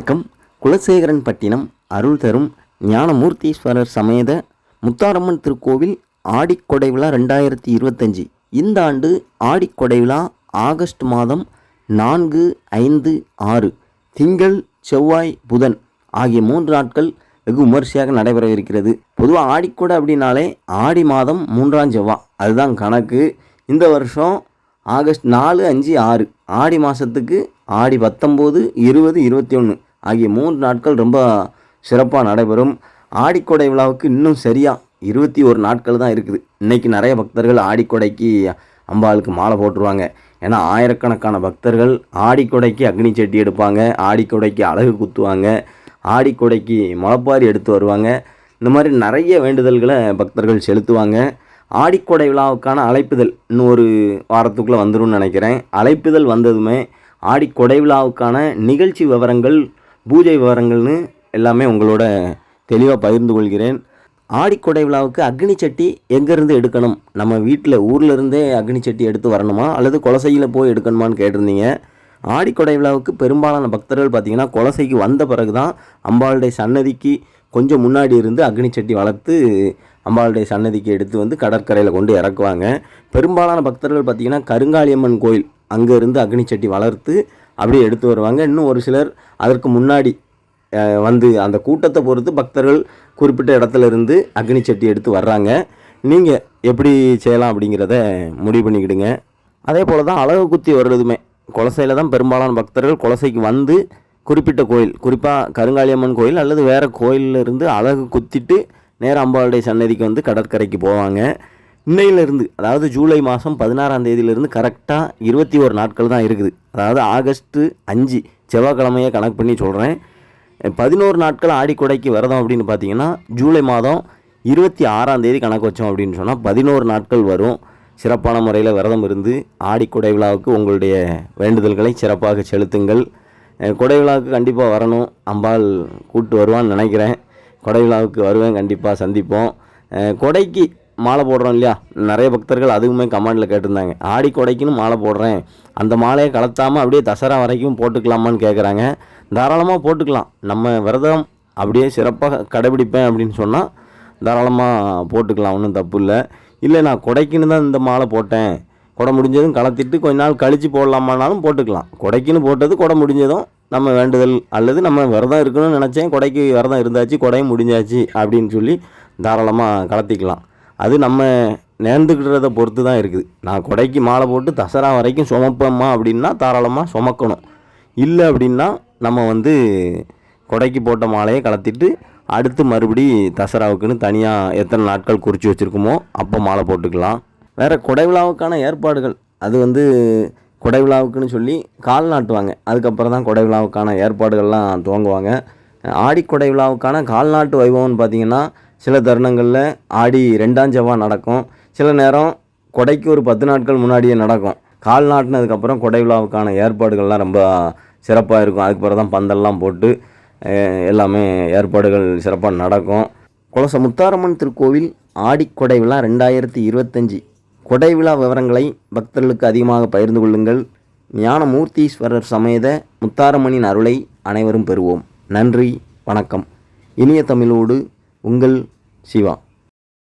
வணக்கம். குலசேகரன் பட்டினம் அருள் தரும் ஞானமூர்த்தீஸ்வரர் சமேத முத்தாரம்மன் திருக்கோவில் ஆடிக்கொடை விழா ரெண்டாயிரத்தி இருபத்தஞ்சி. இந்த ஆண்டு ஆடிக்கொடை விழா ஆகஸ்ட் மாதம் நான்கு ஐந்து ஆறு திங்கள் செவ்வாய் புதன் ஆகிய மூன்று நாட்கள் வெகு விமர்சையாக நடைபெறவிருக்கிறது பொதுவாக ஆடிக்கொடை அப்படின்னாலே ஆடி மாதம் மூன்றாம் செவ்வாய் அதுதான் கணக்கு. இந்த வருஷம் ஆகஸ்ட் நாலு அஞ்சு ஆறு ஆடி மாதத்துக்கு ஆடி பத்தொம்போது இருபது இருபத்தி ஒன்று ஆகிய மூன்று நாட்கள் ரொம்ப சிறப்பாக நடைபெறும். ஆடிக்கொடை விழாவுக்கு இன்னும் சரியாக இருபத்தி ஒரு நாட்கள் தான் இருக்குது. இன்றைக்கி நிறைய பக்தர்கள் ஆடிக்கொடைக்கு அம்பாளுக்கு மாலை போட்டுருவாங்க. ஏன்னா ஆயிரக்கணக்கான பக்தர்கள் ஆடிக்கொடைக்கு அக்னி செட்டி எடுப்பாங்க ஆடிக்கொடைக்கு அழகு குத்துவாங்க ஆடிக்கொடைக்கு முளப்பாரி எடுத்து வருவாங்க. இந்த மாதிரி நிறைய வேண்டுதல்களை பக்தர்கள் செலுத்துவாங்க. ஆடிக்கொடை விழாவுக்கான அழைப்புதல் இன்னும் ஒரு வாரத்துக்குள்ளே வந்துரும்னு நினைக்கிறேன். அழைப்புதல் வந்ததுமே ஆடிக்கொடை விழாவுக்கான நிகழ்ச்சி விவரங்கள் பூஜை விவரங்கள்னு எல்லாமே உங்களோட தெளிவாக பகிர்ந்து கொள்கிறேன். ஆடிக்கொடை விழாவுக்கு அக்னி சட்டி எங்கேருந்து எடுக்கணும்? நம்ம வீட்டில் ஊரில் இருந்தே அக்னி சட்டி எடுத்து வரணுமா? அல்லது குலசையில் போய் எடுக்கணுமான்னு கேட்டிருந்தீங்க. ஆடிக்கொடை விழாவுக்கு பெரும்பாலான பக்தர்கள் பார்த்திங்கன்னா குலசைக்கு வந்த பிறகு தான் அம்பாளுடைய சன்னதிக்கு கொஞ்சம் முன்னாடி இருந்து அக்னி சட்டி வளர்த்து அம்பாளுடைய சன்னதிக்கு எடுத்து வந்து கடற்கரையில் கொண்டு இறக்குவாங்க. பெரும்பாலான பக்தர்கள் பார்த்திங்கன்னா கருங்காளியம்மன் கோயில் அங்கேருந்து அக்னி சட்டி வளர்த்து அப்படியே எடுத்து வருவாங்க. இன்னும் ஒரு சிலர் அதற்கு முன்னாடி வந்து அந்த கூட்டத்தை பொறுத்து பக்தர்கள் குறிப்பிட்ட இடத்துல இருந்து அக்னி சட்டி எடுத்து வர்றாங்க. நீங்கள் எப்படி செய்யலாம் அப்படிங்கிறத முடிவு பண்ணிக்கிடுங்க. அதே போல் தான் அழகு குத்தி வர்றதுமே குலசையில் தான் பெரும்பாலான பக்தர்கள் குலசைக்கு வந்து குறிப்பிட்ட கோயில் குறிப்பாக கருங்காளியம்மன் கோயில் அல்லது வேறு கோயிலில் இருந்து அழகு குத்திட்டு நேரா அம்பாளுடைய சன்னதிக்கு வந்து கடற்கரைக்கு போவாங்க. இன்னையிலிருந்து அதாவது ஜூலை மாதம் பதினாறாம் தேதியிலிருந்து கரெக்டாக இருபத்தி ஒரு நாட்கள் தான் இருக்குது. அதாவது ஆகஸ்ட்டு அஞ்சு செவ்வாய்க்கிழமையை கணக்கு பண்ணி சொல்கிறேன் பதினோரு நாட்கள் ஆடிக்கொடைக்கு விரதம் அப்படின்னு பார்த்தீங்கன்னா ஜூலை மாதம் இருபத்தி ஆறாம் தேதி கணக்கு வச்சோம் அப்படின்னு சொன்னால் பதினோரு நாட்கள் வரும். சிறப்பான முறையில் விரதம் இருந்து ஆடிக்கொடை விழாவுக்கு உங்களுடைய வேண்டுதல்களை சிறப்பாக செலுத்துங்கள். கொடை விழாவுக்கு கண்டிப்பாக வரணும். அம்பாள் கூட்டு வருவான்னு நினைக்கிறேன். கொடை விழாவுக்கு வருவேன் கண்டிப்பாக சந்திப்போம். கொடைக்கு மாலை போடுறோம் இல்லையா? நிறைய பக்தர்கள் அதுவுமே கமெண்டில் கேட்டிருந்தாங்க. ஆடி கொடைக்குன்னு மாலை போடுறேன். அந்த மாலையை கலத்தாமல் அப்படியே தசரா வரைக்கும் போட்டுக்கலாமான்னு கேட்குறாங்க தாராளமாக போட்டுக்கலாம். நம்ம விரதம் அப்படியே சிறப்பாக கடைபிடிப்பேன் அப்படின்னு சொன்னால் தாராளமாக போட்டுக்கலாம் ஒன்றும் தப்பு இல்லை. இல்லை நான் கொடைக்குன்னு தான் இந்த மாலை போட்டேன். கொடை முடிஞ்சதும் கலத்திட்டு கொஞ்ச நாள் கழித்து போடலாமானாலும் போட்டுக்கலாம். கொடைக்குன்னு போட்டது கொடை முடிஞ்சதும் நம்ம வேண்டுதல் அல்லது நம்ம விரதம் இருக்கணும்னு நினச்சேன். கொடைக்கு விரதம் இருந்தாச்சு கொடையும் முடிஞ்சாச்சு அப்படின்னு சொல்லி தாராளமாக கலத்திக்கலாம். அது நம்ம நேர்ந்துக்கிட்டுறத பொறுத்து தான் இருக்குது. நான் கொடைக்கு மாலை போட்டு தசரா வரைக்கும் சுமப்பேம்மா அப்படின்னா தாராளமாக சுமக்கணும். இல்லை அப்படின்னா நம்ம வந்து கொடைக்கு போட்ட மாலையை கலத்திட்டு அடுத்து மறுபடி தசராவுக்குன்னு தனியாக எத்தனை நாட்கள் குறித்து வச்சுருக்கோமோ அப்போ மாலை போட்டுக்கலாம். வேறு கொடை விழாவுக்கான ஏற்பாடுகள். அது வந்து கொடை விழாவுக்குன்னு சொல்லி கால் நாட்டுவாங்க. அதுக்கப்புறம் தான் கொடை விழாவுக்கான ஏற்பாடுகள்லாம் துவங்குவாங்க. ஆடி கொடை விழாவுக்கான கால்நாட்டு வைபவம்னு பார்த்தீங்கன்னா சில தருணங்களில் ஆடி ரெண்டாம் செவ்வாய் நடக்கும். சில நேரம் கொடைக்கு ஒரு பத்து நாட்கள் முன்னாடியே நடக்கும். கால் நாட்டினதுக்கப்புறம் கொடை விழாவுக்கான ஏற்பாடுகள்லாம் ரொம்ப சிறப்பாக இருக்கும். அதுக்கு பிறகு தான் பந்தல்லாம் போட்டு எல்லாமே ஏற்பாடுகள் சிறப்பாக நடக்கும். குலச முத்தாரம்மன் திருக்கோவில் ஆடிக்கொடை விழா ரெண்டாயிரத்தி இருபத்தஞ்சி. கொடை விழா விவரங்களை பக்தர்களுக்கு அதிகமாக பகிர்ந்து கொள்ளுங்கள். ஞானமூர்த்தீஸ்வரர் சமேத முத்தாரம்மனின் அருளை அனைவரும் பெறுவோம். நன்றி வணக்கம். இனிய தமிழோடு உங்கள் சிவா.